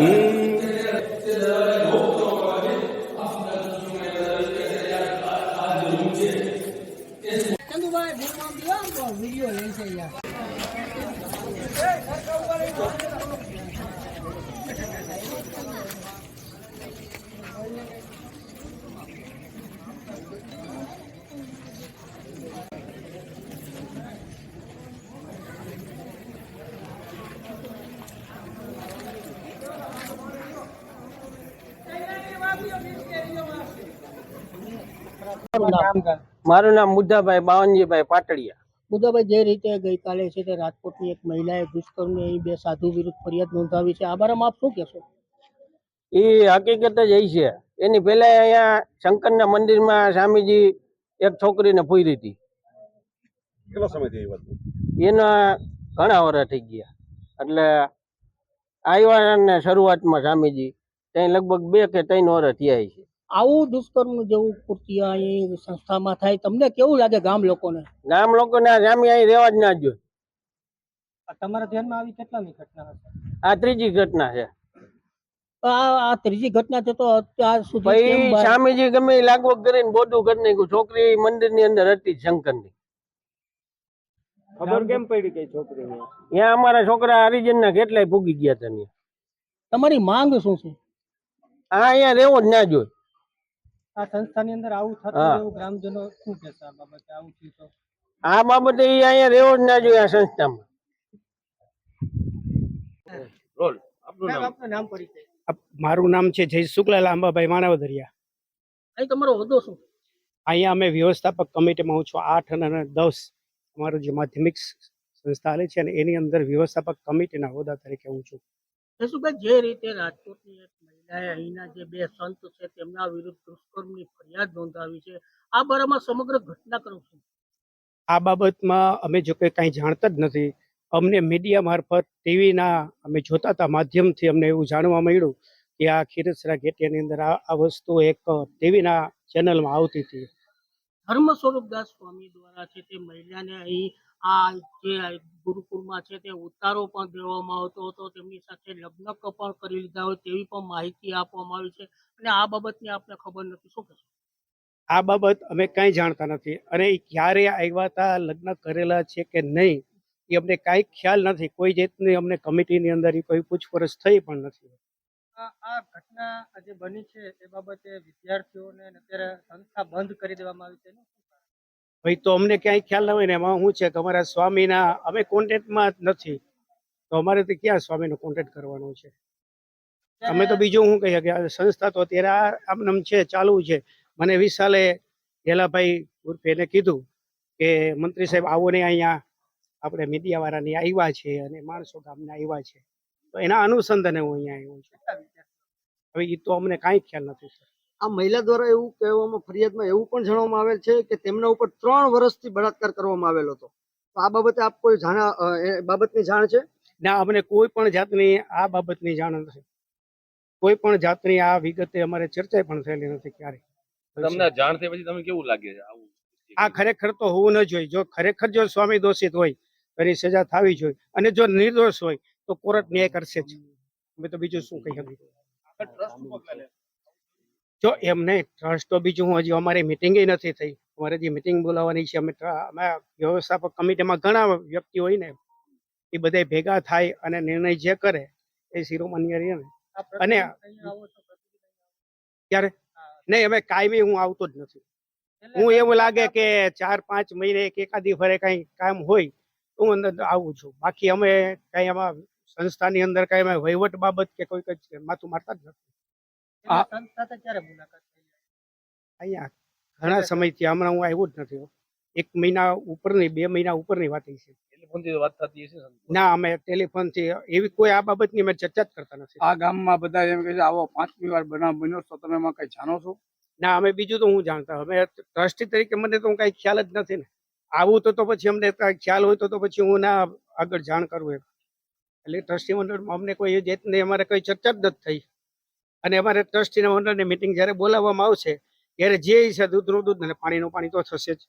Hmm? મારું નામ મુદ્દાભાઈ બાવનજીભાઈ પાટડિયા. મુદ્દાભાઈ જે રીતે ગઈકાલે છે તે રાજકોટની એક મહિલાએ દુષ્કર્મની બે સાધુ વિરુદ્ધ ફરિયાદ નોંધાવી છે આ બારામાં આપ શું કહેશો? એ હકીકત જ એ છે. એની પહેલા અહીંયા શંકરના મંદિરમાં સ્વામીજી એક છોકરીને પૂરી હતી. કેટલો સમય થઈ વાત? એના ઘણા વર્ષ થઈ ગયા. એટલે આવ્યા ને શરૂઆતમાં સ્વામીજી ત્યાં લગભગ બે કે ત્રણ વર્ષ થયા છે. આવું દુષ્કર્મ જેવું કૃત્ય અહીં સંસ્થામાં થાય તમને કેવું લાગે ગામ લોકોને? ગામ લોકોને આ સ્વામી અહીં રહેવા જ ના જોઈએ તમારા ધ્યાનમાં આવી કેટલાની ઘટના હશે? આ ત્રીજી ઘટના છે. આ આ ત્રીજી ઘટના છે તો અત્યાર સુધી સ્વામીજી ગમે એ લાગવગ કરીને બોધું કરી નાખ્યું. છોકરી મંદિરની અંદર હતી શંકરની. ખબર કેમ પડી કઈ છોકરી ત્યાં અમારા છોકરા હરિજનના કેટલાય ભૂગી ગયા હતા. તમારી માંગ શું છે? આ અહીંયા રહેવો જ ના જોઈએ આ સંસ્થાની અંદર આવું થતું એવું ગ્રામજનો શું કહેશે આ બાબતે? આવું થયું તો? આ બાબતે અહીંયા રહેવો જ ના જોઈએ આ સંસ્થામાં. રોલ આપનું નામ આપનું નામ પરિચય. મારું નામ છે જય શુક્લા લાંબાભાઈ માણાવદરિયા અહીં તમારો હોદ્દો શું? અહીંયા અમે વ્યવસ્થાપક કમિટીમાં હું છું આઠ અને દસ અમારું જે માધ્યમિક સંસ્થા છે અને એની અંદર વ્યવસ્થાપક કમિટીના હોદ્દા તરીકે હું છું. જસુભાઈ જે રીતે રાજકોટની એક મહિલાએ અહીંના જે બે સંત છે તેમના વિરુદ્ધ દુષ્કર્મની ફરિયાદ નોંધાવી છે. આ બારામાં સમગ્ર ઘટનાક્રમ શું? આ બાબતમાં અમે જો કે કાંઈ જાણતા જ નથી. અમને મીડિયા મારફત ટીવીના અમે જોતા હતા માધ્યમથી અમને એવું જાણવા મળ્યું કે આ ખીરસરા ઘેટિયાની અંદર આ આ વસ્તુ એક ટીવીના ચેનલમાં આવતી હતી. ધર્મ સ્વરૂપદાસ સ્વામી દ્વારા છે તે મહિલાને અહીં આ જે ગુરુકુળમાં છે તે ઉતારો પણ દેવામાં આવતો હતો. તેમની સાથે લગ્ન પણ કરી લીધા હોય તેવી પણ માહિતી આપવામાં આવી છે. અને આ બાબતની આપને ખબર નથી. શું કહેશો? આ બાબત અમે કાંઈ જાણતા નથી. અને એ ક્યારે આવ્યા હતા લગ્ન કરેલા છે કે નહીં એ અમને કાંઈ ખ્યાલ નથી. કોઈ જાતની અમને કમિટીની અંદર એ કોઈ પૂછપરછ થઈ પણ નથી. આ આ ઘટના આજે બની છે. એ બાબતે વિદ્યાર્થીઓને અત્યારે સંસ્થા બંધ કરી દેવામાં આવી છે. ભાઈ, તો અમને ક્યાંય ખ્યાલ ના હોય ને, એમાં શું છે કે અમારા સ્વામીના, અમે કોન્ટેક્ટમાં નથી. તો અમારે તો ક્યાં સ્વામીનો કોન્ટેક્ટ કરવાનો છે? અમે તો બીજું શું કહીએ કે સંસ્થા તો અત્યારે આ આમનામ છે, ચાલુ છે. મને વિશાલે ગેલાભાઈ ઉર્ફે એને કીધું કે મંત્રી સાહેબ આવો ને અહીંયા. આપણે મીડિયા વાળાની આવ્યા છે અને માણસો ગામને આવ્યા છે. તો એના અનુસંધાને હું અહીંયા આવ્યો છું. હવે એ તો અમને કાંઈ ખ્યાલ નથી, સર. આ મહિલા દ્વારા એવું કહેવામાં ફરિયાદમાં એવું પણ જણાવવામાં આવેલ છે કે તેમના ઉપર ત્રણ વર્ષથી બળાત્કાર કરવામાં આવેલો હતો. તો આ બાબતે આપ કોઈ જાણા બાબતની જાણ છે? ના અમને કોઈ પણ જાતની આ બાબતની જાણ નથી. કોઈ પણ જાતની આ વિગતે અમારે ચર્ચા પણ થયેલી નથી ક્યારે તમને જાણ થઈ પછી તમે કેવું લાગે છે આવું? આ ખરેખર તો હોવું ન જોઈએ. જો ખરેખર જો સ્વામી દોષિત હોય તો એની સજા થવી જોઈએ. અને જો નિર્દોષ હોય તો કોર્ટ ન્યાય કરશે જ. અમે તો બીજું શું કહી શકીએ? જો એમ નહીં ટ્રસ્ટ તો બીજું હું હજી અમારી મિટિંગે નથી થઈ. અમારે જે મિટિંગ બોલાવવાની છે અમે અમે વ્યવસ્થાપક કમિટીમાં ઘણા વ્યક્તિ હોય ને એ બધા ભેગા થાય અને નિર્ણય જે કરે એ શિરોમાન્ય રહે ને. અને ત્યારે નહીં અમે કાયમી હું આવતો જ નથી. હું એવું લાગે કે ચાર પાંચ મહિને એક એકાદી ફરે કઈ કામ હોય તો હું અંદર આવું છું. બાકી અમે કઈ એમાં સંસ્થાની અંદર કઈ અમે વહીવટ બાબત કે કોઈ કઈ માથું મારતા જ નથી. અહીંયા ઘણા સમયથી હમણાં હું આવ્યો જ નથી એક મહિના ઉપરની બે મહિના ઉપરની વાત છે. ટેલિફોનથી વાત થતી હશે ના અમે ટેલિફોનથી એવી કોઈ આ બાબતની અમે ચર્ચા જ કરતા નથી. આ ગામમાં બધા એમ કહે છે આવો પાંચમી વાર બનાવ બન્યો તો તમે એમાં કઈ જાણો છો? ના અમે બીજું તો હું જાણતા અમે ટ્રસ્ટી તરીકે મને તો કઈ ખ્યાલ જ નથી ને. આવું તો તો પછી અમને કાંઈ ખ્યાલ હોય તો તો પછી હું ના આગળ જાણ કરું એમ. એટલે ટ્રસ્ટી મંડળમાં અમને કોઈ જાતની અમારે કઈ ચર્ચા જ નથી થઈ. અને અમારે ટ્રસ્ટીના ઓનરની મિટિંગ જ્યારે બોલાવવામાં આવશે, ત્યારે જે હિસાબ દૂધનું દૂધ અને પાણીનું પાણી તો થશે જ.